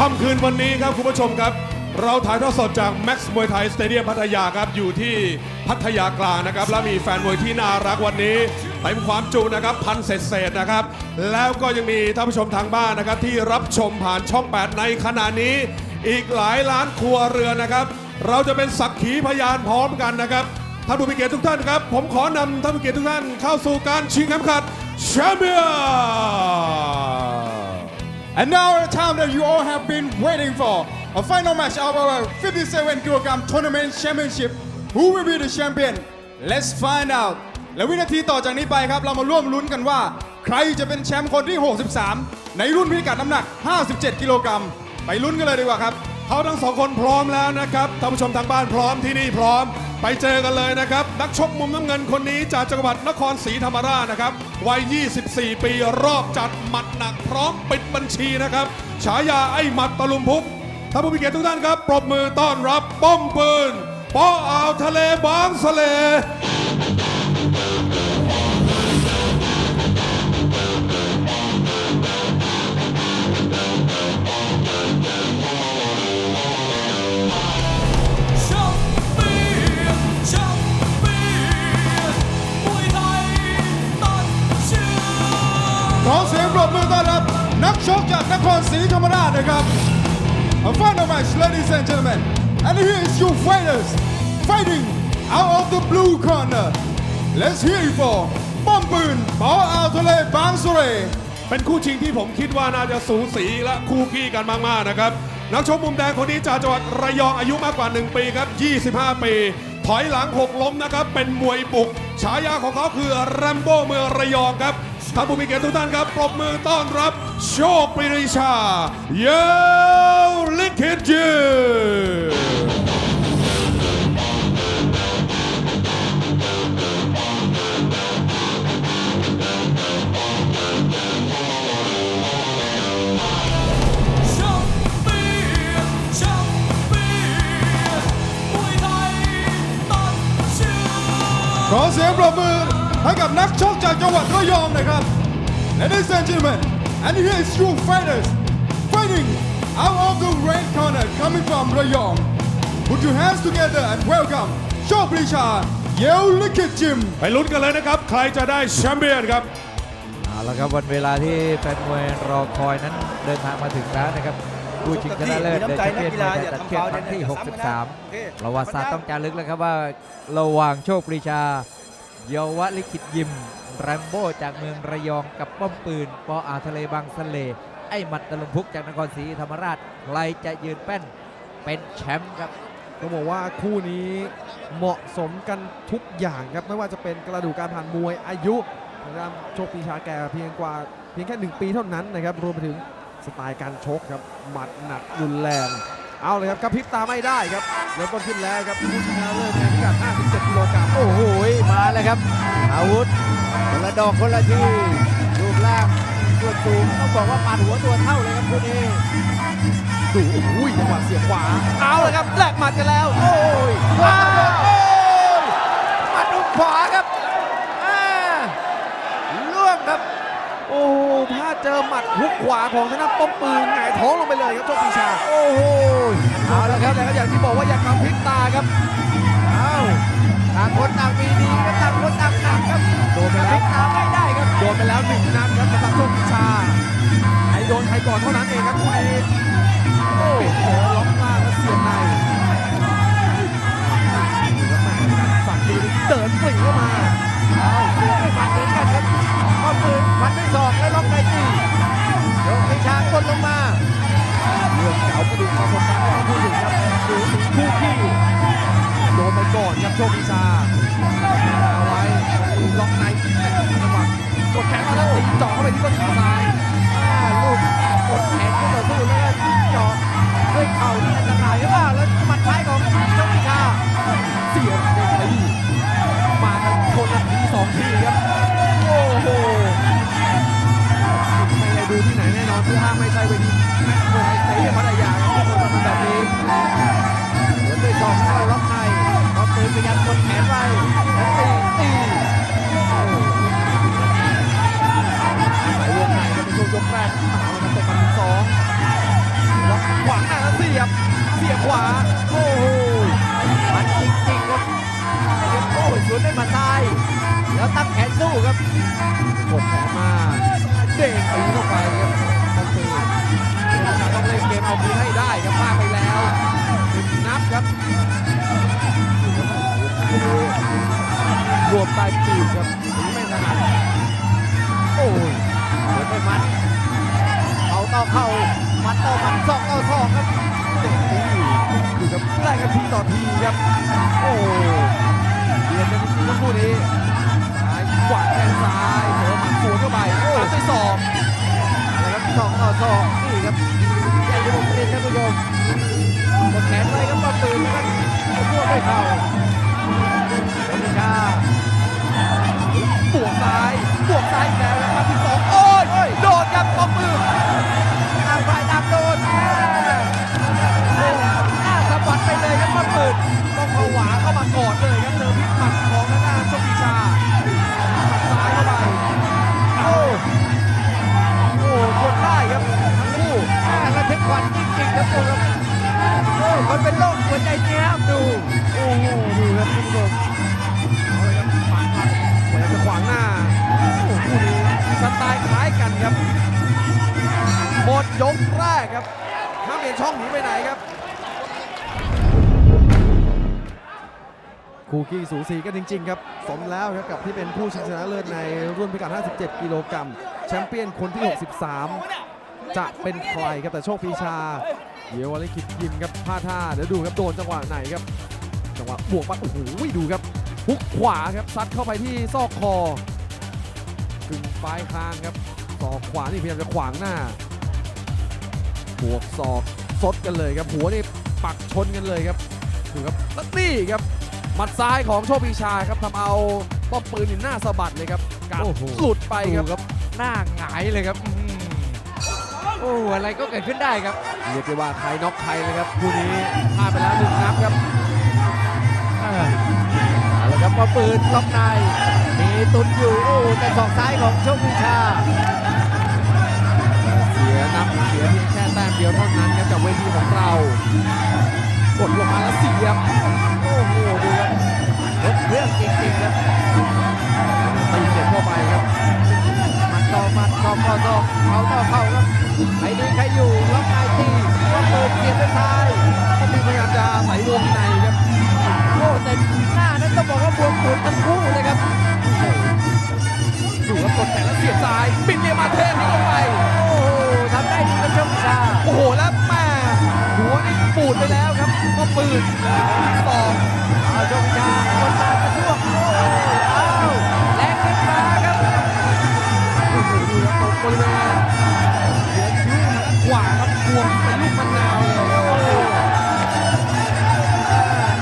ค่ำคืนวันนี้ครับคุณผู้ชมครับ เราถ่ายทอดสดจาก Max มวยไทยสเตเดียมพัทยาครับอยู่ที่พัทยากลางนะครับ และมีแฟนมวยที่น่ารักวันนี้เต็มความจุนะครับพันเศษเศษๆนะครับ แล้วก็ยังมีท่านผู้ชมทางบ้านนะครับ ที่รับชมผ่านช่อง 8 ในขณะนี้ อีกหลายล้านครัวเรือนนะครับ เราจะเป็นสักขีพยานพร้อมกันนะครับท่านผู้มีเกียรติทุกท่านครับ ผมขอนำท่านผู้มีเกียรติทุกท่านเข้าสู่การชิงเข็มขัดแชมเปี้ยน And now the time that you all have been waiting for, a final match of our 57 kilogram tournament championship. Who will be the champion? Let's find out. และวินาทีต่อจากนี้ไปครับ เรามาร่วมลุ้นกันว่า ใครจะเป็นแชมป์คนที่ 63 ในรุ่นพิกัดน้ำหนัก 57 กิโลกรัม ไปลุ้นกันเลยดีกว่าครับ เขาทั้งสองคนพร้อมแล้วนะครับท่านผู้ชมทางบ้านพร้อมที่นี่พร้อม ไปเจอกันเลยนะครับ นักชกมุมน้ำเงินคนนี้จากจังหวัดนครศรีธรรมราชนะครับวัย 24 ปีรอบจัดหมัดหนักพร้อมปิดบัญชีนะครับฉายาไอ้หมัดตะลุมพุกท่านผู้มีเกียรติทุกท่านครับ ปรบมือต้อนรับป้อมปืนป้ออ่าวทะเลบางสะเล ปรบมือต้อนรับนักชกจากนครศรีธรรมราชนะครับ A final match ladies and gentlemen and here is your fighters fighting out of the blue corner Let's hear it for ป้อมปืนปออาวทะเลบางสุเรเป็นคู่ชิงที่ผมคิดว่าน่าจะสูสีและคู่ขี้กันมากๆนะครับ นักชกมุมแดงคนนี้จากจังหวัดระยองอายุมากกว่า 1 ปีครับ 25 ปี ถอยหลังหกล้มนะครับ เป็นมวยบุก ฉายาของเขาคือแรมโบ้เมืองระยองครับ ท่านผู้มีเกียรติทุกท่านครับปรบมือต้อนรับ โชคปริชา เยลลิขิตยืขอเสียงปรบมือ ให้กับนักชกจากจังหวัดระยองหนะครับ Ladies and gentlemen and here is your fighters fighting out of the red corner coming from ระยอง Put your hands together and welcome โชคปรีชา เยลลิขิตจิม ไปลุ้นกันเลยนะครับ ใครจะได้แชมเปี้ยนครับ เอาละครับวันเวลาที่แฟนมวยรอคอยนั้นเดินทางมาถึงแล้วนะครับผู้ชิงชนะเลิศเดชเพียนมวยไทยตัดเชือกครั้งที่ 63 ประวัติศาสตร์ต้องจารึกแล้วครับว่าระหว่างโชคปรีชา เยาวลิขิตยิม แรมโบ้จากเมืองระยองกับป้อมปืน ปออาทะเลบางสะเล ไอ้หมัดตะลุมพุกจากนครศรีธรรมราชใครจะยืนแป้นเป็นแชมป์ครับต้องบอกว่าคู่นี้เหมาะสมกันทุกอย่างครับ ไม่ว่าจะเป็นกระดูกการผ่านมวยอายุนะครับโชคปีชาแก่เพียงกว่าเพียงแค่ 1 ปีเท่านั้นนะครับ รวมไปถึงสไตล์การชกครับ หมัดหนักรุนแรง เอาเลยครับกระพริบตาไม่ได้ครับเริ่มต้นขึ้นแล้วครับผู้ชนะเลิศในพิกัด โลกรัมโอ้โหมาแล้วครับ อาวุธคนละดอกคนละทีรูปร่างส่วนสูงต้องบอกว่าปาดหัวตัวเท่าเลยครับคู่นี้ดูโอ้โหจังหวะเสียบขวาเอาเลยครับแลกหมัดกันแล้ว โอ้ยว้าวโอ้ยหมาดุขวาครับอ่าล่วงครับ โอ้โหถ้าเจอหมัดหุกขวาของทางด้านป้อมปืนหงายท้องลงไปเลยครับโชคปีชาโอ้โหเอาละครับแต่ก็อย่างที่บอกว่าอย่ากำพริบตาครับเอาต่างคนต่างมีดีครับต่างคนต่างหนักครับโดนไปกระพแล้ริวบตาไม่ได้ครับโดนไปแล้วหนึ่งนัดครับสำหรับโชคพิชาใครโดนใครก่อนเท่านั้นเองครับคู่นี้โอ้โหล็อกล่างแล้วเสียบในฝั่งดีเดินปรีเข้ามาเอาเสือไม่หมัดเหมือนกันครับป้อมปืนฟันด้วยศอกแล้วล็อกในตีโยกพิชากดลงมาเรื่องเก่ากระดูกประสบการณ์ที่ต้องพูดถึงครับสูสีคู่ขี้ โดนไปก่อนครับโชคดีชาเอาไว้ล็อกในจังหวะกดแขนมาแล้วตีเจาะเข้าไปที่ต้นขาซ้าย ขวา โอ้โหมันจริงๆครับโอ้โหสวนด้วยหมาซ้าย แล้วตั้งแขนสู้ครับกดแขนมาเด้งตีเข้าไปครับต้องตื่นประชาต้องเล่นเกมเอาคืนให้ได้ครับพลาดไปแล้วหนึ่งนับครับรวมปลายปีกครับหนีไม่ถนัดโอ้ยสวนด้วยมัดเขาต่อเข่ามัดต่อมัดศอกต่อศอกครับ ครับไล่กันทีต่อทีครับ โอ้เบียดกันจริงๆครับคู่นี้ซ้ายขวาแข้งซ้ายเจอหมัดสวนเข้าไปโอ้ด้วยศอกเอาละครับสองต่อสองนี่ครับอยากจะบอกเรียนท่านผู้ชมกดแขนไว้ครับมาปืนนะครับพวกด้วยเข่าโอมิชาบวกซ้ายบวกซ้ายอีกแล้ว ช่องหนีไปไหนครับคู่ขี้สูสีกันจริง ๆ ครับ สมแล้วครับกับที่เป็นผู้ชิงชนะเลิศในรุ่นพิกัด 57 กิโลกรัมแชมเปี้ยนคนที่ 63 จะเป็นใครครับแต่โชคปีชา เดี๋ยววันนี้คิดยิมครับพลาดท่าเดี๋ยวดูครับโดนจังหวะไหนครับ จังหวะบวกมาโอ้โหดูครับฮุกขวาครับซัดเข้าไปที่ซอกคอกึ่งปลายคางครับศอกขวานี่พยายามจะขวางหน้า บวกศอก ซดกันเลยครับหัวนี่ปักชนกันเลยครับดูครับแล้วนี่ครับหมัดซ้ายของโชคปีชาครับทำเอาป้อมปืนนี่หน้าสะบัดเลยครับการโอ้โหหลุดไปครับดูครับหน้าหงายเลยครับอื้อหือโอ้อะไรก็เกิดขึ้นได้ครับเรียกได้ว่าใครน็อกใครเลยครับคู่นี้พลาดไปแล้วหนึ่งนับครับอ่าเอาละครับมาปืนล็อกในมีตุนอยู่โอ้แต่ศอกซ้ายของโชควิชา เสียนับเสียเพียงแค่แต้มเดียวเท่านั้นครับจากเวทีของเรากดลงมาแล้วเสียบโอ้โหดูครับรถเรื่องจริงๆครับตีเสียบเข้าไปครับมัดต่อมัดศอกต่อเขาต่อเข่าครับใครดีใครอยู่ล็อกในตีว่าเปิดเสียบด้วยซ้ายต้องมีพยายามจะใส่วงใน ปืนสองเอาชควิชาคนตามกระช่วงโอ้ยเอาแรงขึ้นมาครับตกบริเวณหัวคิ้วทางด้านขวาครับบวมเป็นลูกมะนาวเลยโอ้โห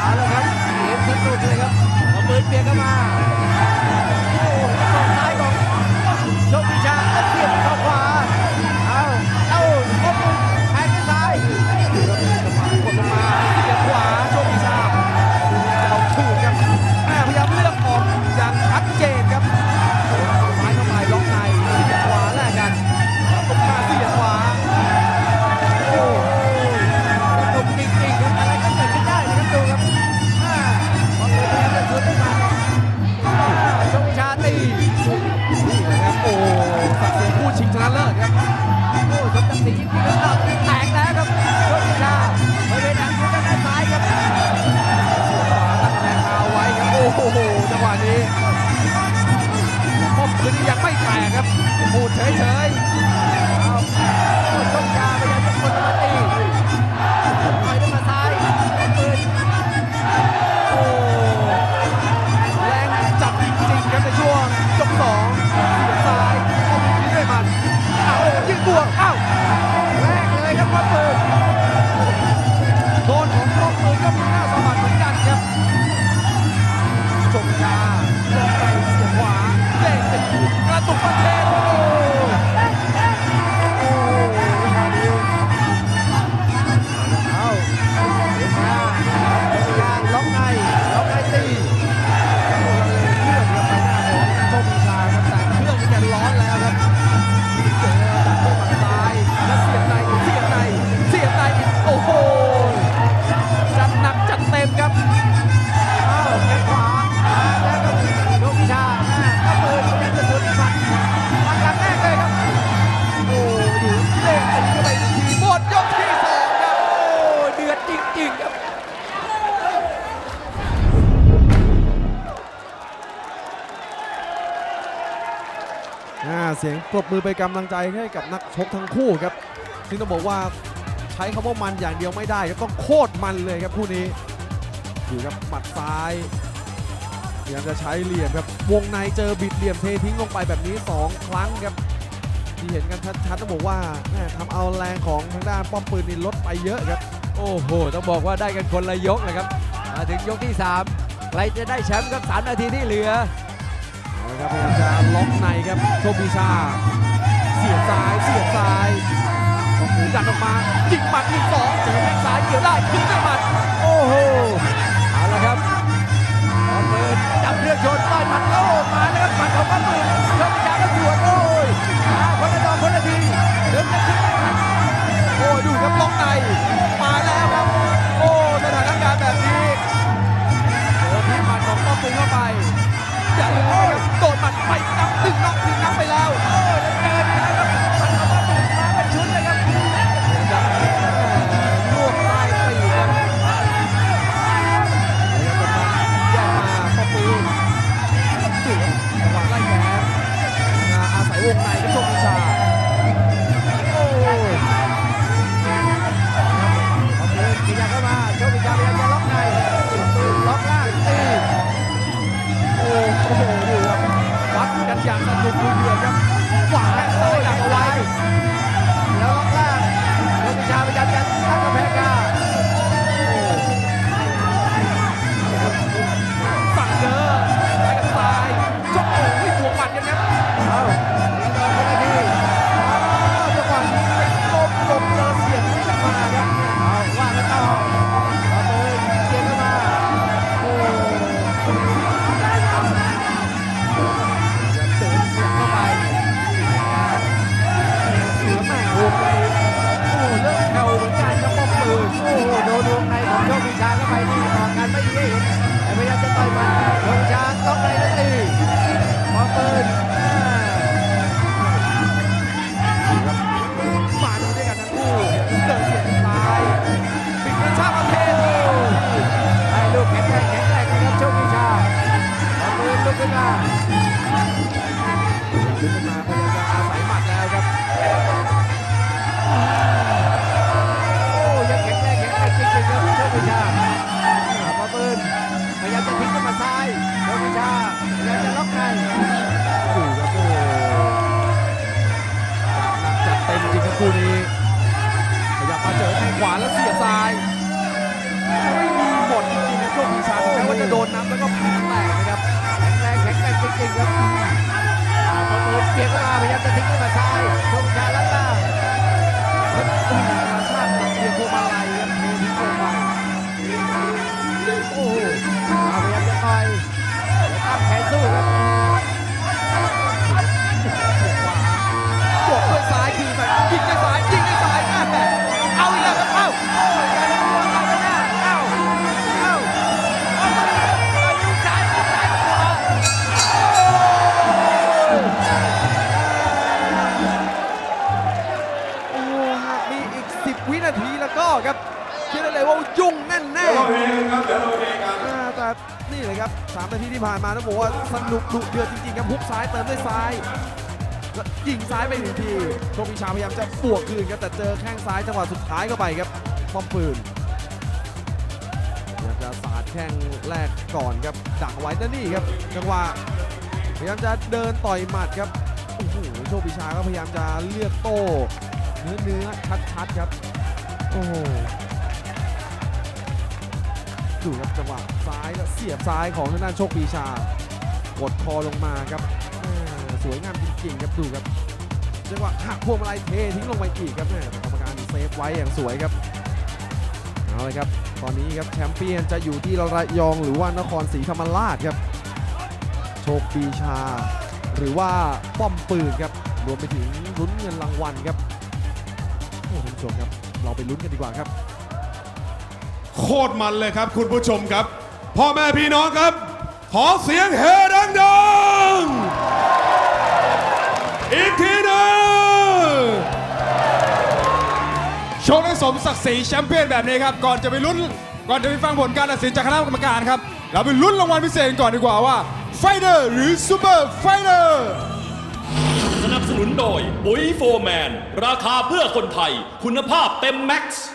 เอาละครับเกมสนุกเลยครับเอาปืนเปลี่ยนเข้ามา มือเป็นกำลังใจให้กับนักชกทั้งคู่ครับซึ่งต้องบอกว่าใช้คำว่ามันอย่างเดียวไม่ได้ครับต้องโคตรมันเลยครับคู่นี้ดูครับหมัดซ้ายพยายามจะใช้เหลี่ยมครับวงในเจอบิดเหลี่ยมเททิ้งลงไปแบบนี้ 2 ครั้งครับที่เห็นกันชัดๆต้องบอกว่าทำเอาแรงของทางด้านป้อมปืนนี่ลดไปเยอะครับ โอ้โห ต้องบอกว่าได้กันคนละยกเลยครับมาถึงยกที่ 3 ใครจะได้แชมป์ครับ 3 นาทีที่เหลือ ครับพยายามจะล็อกในครับโชคดีชา เสียบซ้ายเสียบซ้ายของหมูดันออกมายิงหมัดหนึ่งสองเจอแข้งซ้ายเกี่ยวได้ขึ้นด้วยหมัดโอ้โหเอาละครับพอเปิดจับเรืองชนต้อยหมัดโอ้มาแล้วครับหมัดของป้อมปืนชกจา ทิ้งเข้ามาซ้าย คิดได้เลยว่ายุ่งแน่แน่เดี๋ยวเราเฮกันครับเดี๋ยวเราเฮกันอ่าแต่นี่เลยครับ3นาทีที่ผ่านมาต้องบอกว่าสนุกดุเดือดจริงๆครับฮุกซ้ายเติมด้วยซ้ายแล้วยิงซ้ายไปหนึ่งทีโชคพิชาพยายามจะบวกคืนครับแต่เจอแข้งซ้ายจังหวะสุดท้ายเข้าไปครับป้อมปืนพยายามจะสาดแข้งแรกก่อนครับดักไว้แล้วนี่ครับจังหวะพยายามจะเดินต่อยหมัดครับโอ้โหโชคพิชาก็พยายามจะเลือกโต้เนื้อเนื้อชัดๆครับโอ้โห ดูครับจังหวะซ้ายแล้วเสียบซ้ายของทางด้านโชคปีชากดคอลงมาครับสวยงามจริงๆครับดูครับจังหวะหักพวงมาลัยเททิ้งลงไปอีกครับแม่กรรมการเซฟไว้อย่างสวยครับเอาเลยครับตอนนี้ครับแชมเปี้ยนจะอยู่ที่ระยองหรือว่านครศรีธรรมราชครับ โชคปีชา หรือว่าป้อมปืนครับรวมไปถึงลุ้นเงินรางวัลครับโอ้ท่านผู้ชมครับเราไปลุ้นกันดีกว่าครับ โคตรมันเลยครับคุณผู้ชมครับ พ่อแม่พี่น้องครับ ขอเสียงเฮดังๆ อีกทีหนึงโชคให้สมศักดิ์ศรีแชมเปี้ยนแบบนี้ครับ ก่อนจะไปลุ้น ก่อนจะไปฟังผลการตัดสินจากคณะกรรมการครับ เราไปลุ้นรางวัลพิเศษก่อนดีกว่าว่าไฟเดอร์หรือซูเปอร์ไฟเดอร์สนับสนุนโดยปุ๋ยโฟร์แมน ราคาเพื่อคนไทย คุณภาพเต็มแม็กซ์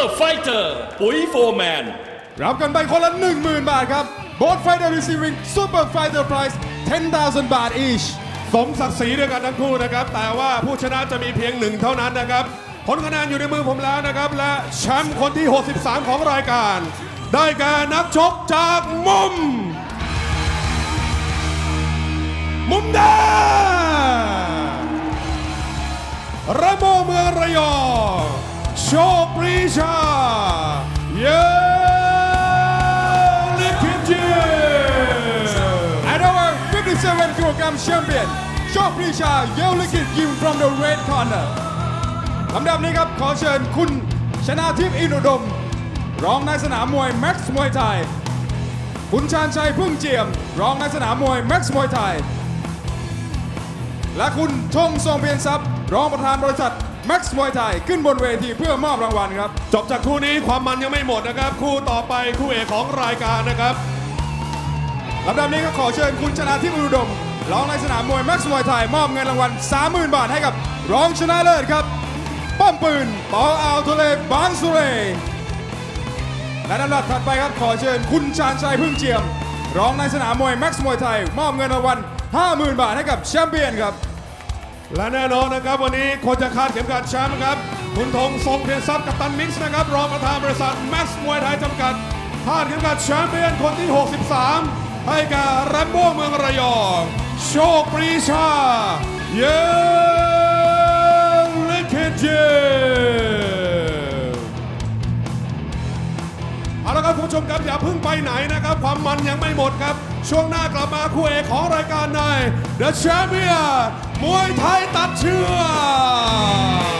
Super Fighter ปุ๋ยโฟร์แมน รับกันไปคนละ 10,000 บาทครับ Both fighter receiving super fighter prize 10,000 บาท each สมศักดิ์ศรีด้วยกันทั้งคู่นะครับ แต่ว่าผู้ชนะจะมีเพียงหนึ่งเท่านั้นนะครับ ผลคะแนนอยู่ในมือผมแล้วนะครับ และแชมป์คนที่ 63 ของรายการ ได้แก่นักชกจากมุม มุมแดงระโมเมืองระยอง โชคปรีชา เย้ลิขิตเจ and our 57 kilogram champion โชคปรีชา เยลลิกิตยิม from the red corner ลำดับนี้ครับ ขอเชิญคุณชนาทิพย์อินุดม รองในสนามมวย Max มวยไทย คุณชาญชัยพึ่งเจียม รองในสนามมวย Max มวยไทย และคุณชงทรงเพียรทรัพย์ รองประธานบริษัท Max มวยไทยขึ้นบนเวทีเพื่อมอบรางวัลครับ จบจากคู่นี้ความมันยังไม่หมดนะครับ คู่ต่อไปคู่เอกของรายการนะครับลำดับนี้ก็ขอเชิญคุณชนะทิพย์อุดมรองในสนามมวยแม็กซ์มวยไทยมอบเงินรางวัล 30,000 บาทให้กับรองชนะเลิศครับ ป้อมปืนปออ่าวทะเลบางสุเรและลำดับถัดไปครับขอเชิญคุณชาญชัยพึ่งเจียม รองในสนามมวยแม็กซ์มวยไทย มอบเงินรางวัล 50,000 บาทให้กับแชมเปี้ยนครับ และแน่นอนนะครับวันนี้คนจะคาดเข็มขัดแชมป์ครับคุณธงทรงเพียรทรัพย์กับตันมิกซ์นะครับรองประธานบริษัทแม็กซ์มวยไทยจำกัดคาดเข็มขัดแชมเปี้ยนคนที่ 63 ให้กับแรมโบ้เมืองระยอง โชคปรีชา เย้ลิขิเจมส์เอาละครับคุณผู้ชมครับอย่าเพิ่งไปไหนนะครับ ความมันยังไม่หมดครับ ช่วงหน้ากลับมาคู่เอกของรายการใน The Champion มวยไทยตัดเชือก